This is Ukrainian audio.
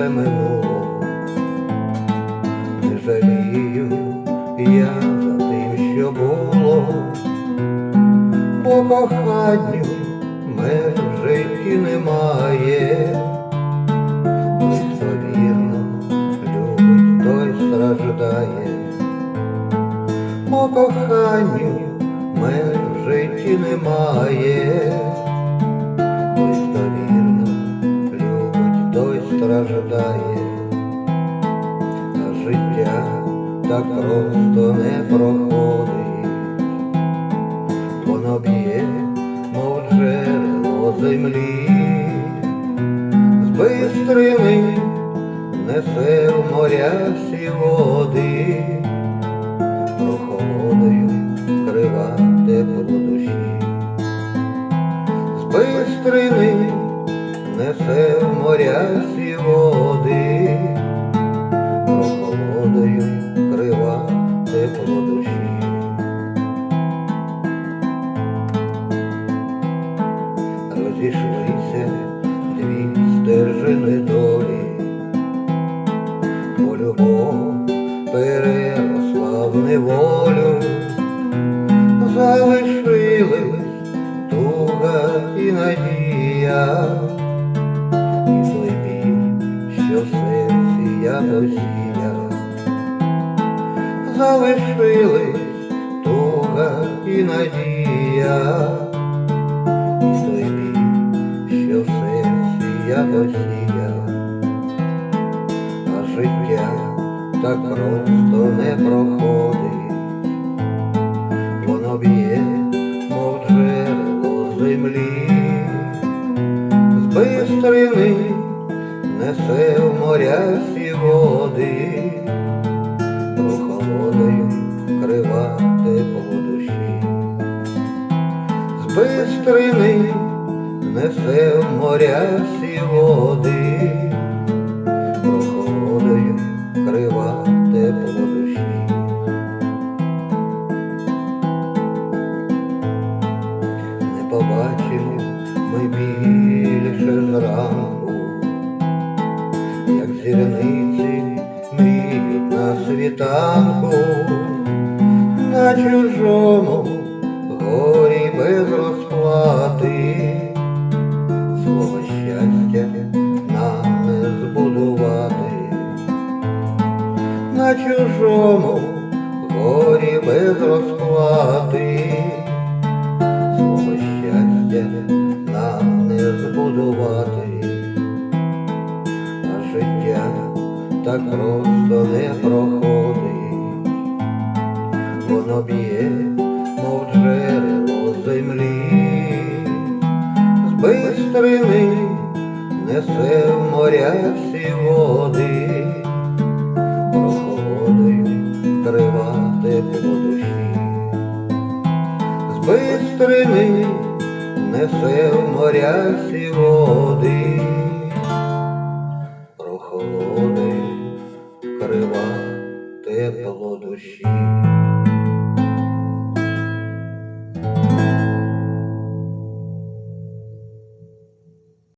все минуло, не жалію я за тим, що було, по коханню меж в житті немає, хто вірно любить, той страждає, по коханню меж в житті немає. Так просто не проходить, воно б'є, мов джерело землі, з бистрини несе в моря сі води, прохолодою вкрива тепло душі. З бистрини несе в моря сі води, прохолодою крива тепло душі. Розійшлися дві стежини долі, бо любов переросла в неволю. Залишились туга і надія, і той що в серці я досіяв, залишились туга і надія, і той біль, що в серці я досіяв, а життя так просто не проходить. Воно б'є, мов джерело землі, з бистрини несе в моря сі води, бистрини несе в моря сі води, прохолодою крива тепло душі. не побачимо ми більше зранку, як зірниці мріють на світанку, на чужому чужому горі без розплати. Свого щастя нам не збудувати, а життя так просто не проходить, воно б'є, мов джерело землі, з бистрини несе в моря всі води, Тривати по душі, з бистрими несе в моря сі води.